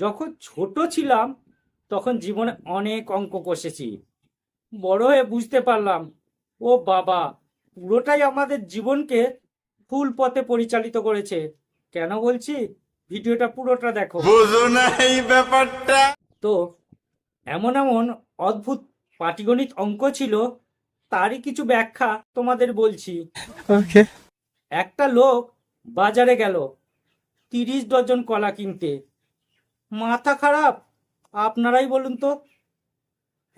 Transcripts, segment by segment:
যখন ছোট ছিলাম তখন জীবনে অনেক অঙ্ক কষেছি। বড় হয়ে বুঝতে পারলাম ও বাবা পুরোটাই আমাদের জীবনকে ফুল পথে পরিচালিত করেছে। কেন বলছি? ভিডিওটা পুরোটা দেখো। বুঝো না এই ব্যাপারটা। তো এমন এমন অদ্ভুত পাটিগণিত অঙ্ক ছিল তারই কিছু ব্যাখ্যা তোমাদের বলছি। ওকে একটা লোক বাজারে গেল তিরিশ ডজন কলা কিনতে। মাথা খারাপ। আপনারাই বলুন তো।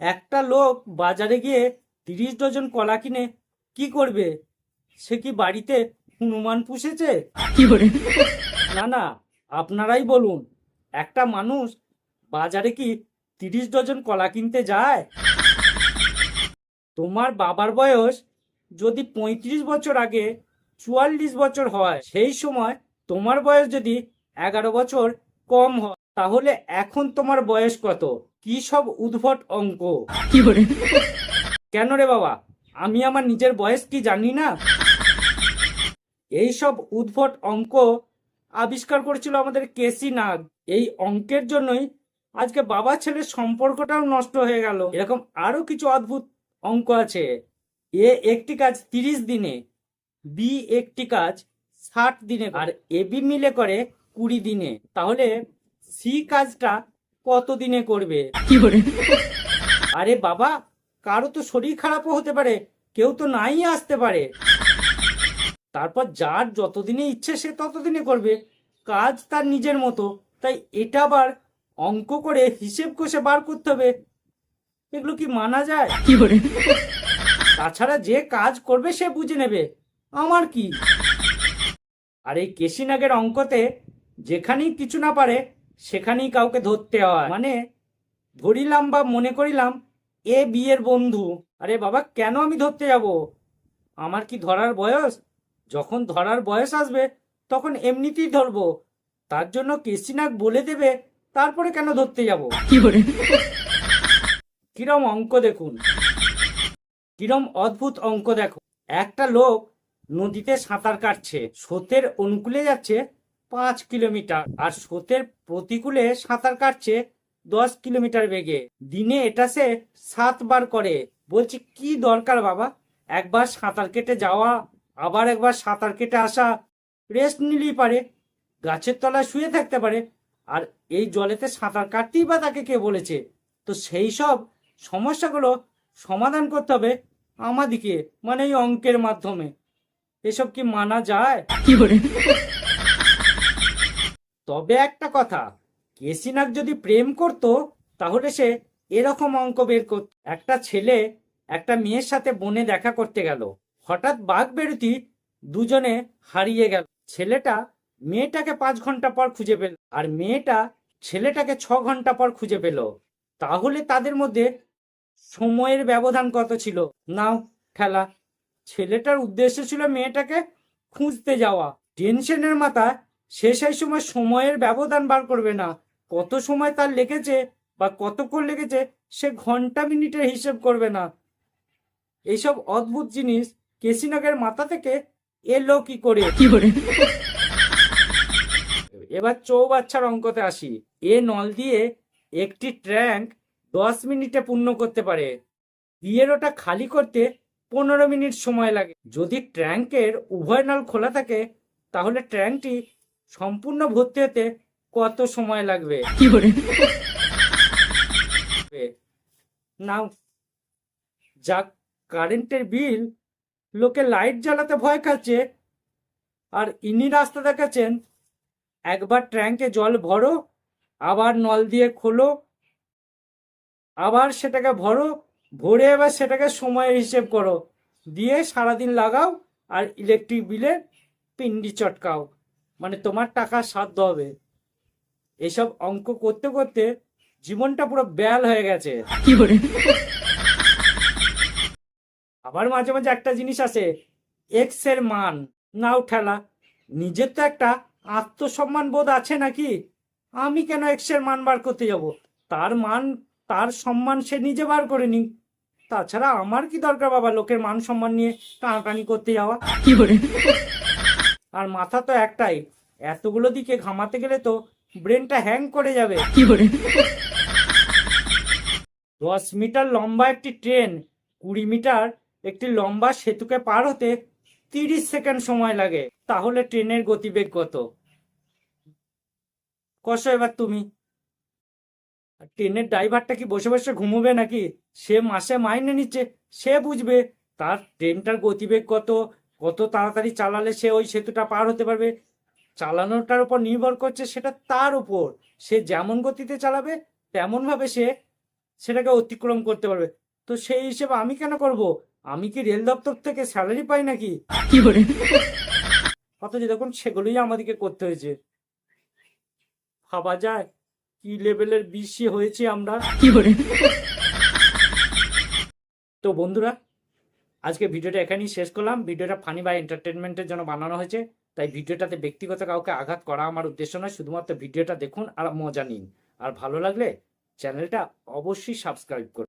একটা লোক বাজারে গিয়ে তিরিশ ডজন কলা কিনে কি করবে? সে কি বাড়িতে হনুমান পুষেছে? না না আপনারাই বলুন। একটা মানুষ বাজারে কি তিরিশ ডজন কলা কিনতে যায়? তোমার বাবার বয়স যদি পঁয়ত্রিশ বছর আগে চুয়াল্লিশ বছর হয় সেই সময় তোমার বয়স যদি এগারো বছর কম হয়। তাহলে এখন তোমার বয়স কত? কি সব উদ্ভট অঙ্ক? কেন রে বাবা? আমি আমার নিজের বয়স কি জানি না? এই সব উদ্ভট অঙ্ক আবিষ্কার করেছিল আমাদের কেসি নাগ। এই অঙ্কের জন্যই আজকে বাবা ছেলের সম্পর্কটাও নষ্ট হয়ে গেল। এরকম আরও কিছু অদ্ভুত অঙ্ক আছে। এ একটি কাজ তিরিশ দিনে বি একটি কাজ ষাট দিনে আর এবি মিলে করে কুড়ি দিনে। তাহলে সি কাজটা কত দিনে করবে আরে বাবা কারও তো শরীর খারাপও হতে পারে কেউ তো নাই আসতে পারে। তারপর যার যতদিনে ইচ্ছে সে ততদিনে করবে। কাজ তার নিজের মতো তাই এটা আবার অঙ্ক করে হিসেব কষে বার করতে হবে। এগুলো কি মানা যায়? তাছাড়া যে কাজ করবে সে বুঝে নেবে আমার কি? আর এই কেশিনাগের অঙ্কতে যেখানেই কিছু না পারে সেখানেই কাউকে ধরতে হয়। মানে ধরিলাম বা মনে করিলাম এ বিয়ের বন্ধু। আরে বাবা কেন আমি ধরতে যাব? আমার কি ধরার বয়স? যখন ধরার বয়স আসবে তখন এমনিতেই ধরবো। তার জন্য কেশিনাগ বলে দেবে তারপরে কেন ধরতে যাব? কিরম অঙ্ক দেখুন। কিরম অদ্ভুত অঙ্ক দেখো একটা লোক নদীতে সাঁতার কাটছে স্রোতের অনুকূলে যাচ্ছে পাঁচ কিলোমিটার। আর স্রোতের প্রতিকূলে সাঁতার কাটছে দশ কিলোমিটার বেগে। দিনে এটা সে সাতবার করে। বলছি, কি দরকার বাবা? একবার সাঁতার কেটে যাওয়া, আবার একবার সাঁতার কেটে আসা। রেস্ট নিলেই পারে, গাছের তলায় শুয়ে থাকতে পারে। আর এই জলেতে সাঁতার কাটতেই বা তাকে কে বলেছে? তো সেই সব সমস্যাগুলো সমাধান করতে হবে আমাদিকে মানে এই অঙ্কের মাধ্যমে। এসব কি মানা যায়? তবে একটা কথা, কেসিনাক যদি প্রেম করত, তাহলে সে এরকম অঙ্ক বের করত। একটা ছেলে একটা মেয়ের সাথে বনে দেখা করতে গেল। হঠাৎ বাঘ বেরুতি দুজনে হারিয়ে গেল। ছেলেটা মেয়েটাকে পাঁচ ঘণ্টা পর খুঁজে পেল আর মেয়েটা ছেলেটাকে ছ ঘণ্টা পর খুঁজে পেল। তাহলে তাদের মধ্যে সময়ের ব্যবধান কত ছিল? নাও, খেলা। ছেলেটার উদ্দেশ্য ছিল মেয়েটাকে খুঁজতে যাওয়া। টেনশনের মাথায় সে সেই সময় সময়ের ব্যবধান বার করবে না। কত সময় তার লেগেছে বা কতক্ষণ লেগেছে সে ঘণ্টা মিনিটের হিসেব করবে না। এইসব অদ্ভুত জিনিস কেসিনাগের মাথা থেকে এলো কি করে? এবার চৌবাচ্চার অঙ্কতে আসি। এ নল দিয়ে একটি ট্র্যাঙ্ক দশ মিনিটে পূর্ণ করতে পারে। বিয়ের ওটা খালি করতে পনেরো মিনিট সময় লাগে। যদি ট্র্যাঙ্কের উভয় নল খোলা থাকে তাহলে ট্র্যাঙ্কটি সম্পূর্ণ ভর্তি হতে কত সময় লাগবে? নাও যাক কারেন্টের বিল লোকে লাইট জ্বালাতে ভয় খাচ্ছে আর ইনি রাস্তা দেখাচ্ছেন একবার ট্যাঙ্কে জল ভরো আবার নল দিয়ে খোলো আবার সেটাকে ভরো ভরে এবার সেটাকে সময়ের হিসেব করো দিয়ে সারাদিন লাগাও আর ইলেকট্রিক বিলে পিন্ডি চটকাও। মানে তোমার টাকা সাধ্য হবে। এসব অঙ্ক করতে করতে জীবনটা পুরো ব্যাল হয়ে গেছে। আবার মাঝে মাঝে একটা জিনিস আছে এক্সের মান। নাও ঠেলা নিজের তো একটা আত্মসম্মান বোধ আছে নাকি? আমি কেন এক্সের মান বার করতে যাব? তার মান তার সম্মান সে নিজে বার করে নি তাছাড়া আমার কি দরকার বাবা লোকের মান সম্মান নিয়ে টানাটানি করতে যাওয়া? আর মাথা তো একটাই। এতগুলো দিকে ঘামাতে গেলে তো ব্রেনটা হ্যাং করে যাবে। দশ মিটার লম্বা একটি ট্রেন কুড়ি মিটার একটি লম্বা সেতুকে পার হতে তিরিশ সেকেন্ড সময় লাগে। তাহলে ট্রেনের গতিবেগ কত? কষো এবার তুমি। ট্রেনের ড্রাইভারটা কি বসে বসে ঘুমোবে নাকি? সে মাসে মাইনে নিচ্ছে সে বুঝবে। তার ট্রেনটার গতিবেগ কত? কত তাড়াতাড়ি চালালে সে ওই সেতুটা পার হতে পারবে? চালানোটার উপর নির্ভর করছে সেটা তার উপর। সে যেমন গতিতে চালাবে তেমন ভাবে সে সেটাকে অতিক্রম করতে পারবে। তো সেই হিসেবে আমি কেন করব? আমি কি রেল দপ্তর থেকে স্যালারি পাই নাকি? অথচ দেখুন সেগুলোই আমাদেরকে করতে হয়েছে। ভাবা যায় কি লেভেলের বেশি হয়েছে আমরা। তো বন্ধুরা আজকে ভিডিওটা এখানেই শেষ করলাম। ভিডিওটা ফানি বা এন্টারটেনমেন্টের জন্য বানানো হয়েছে, তাই ভিডিওটাতে ব্যক্তিগত কাউকে আঘাত করা আমার উদ্দেশ্য নয়, শুধুমাত্র ভিডিওটা দেখুন আর মজা নিন। আর ভালো লাগলে চ্যানেলটা অবশ্যই সাবস্ক্রাইব করুন।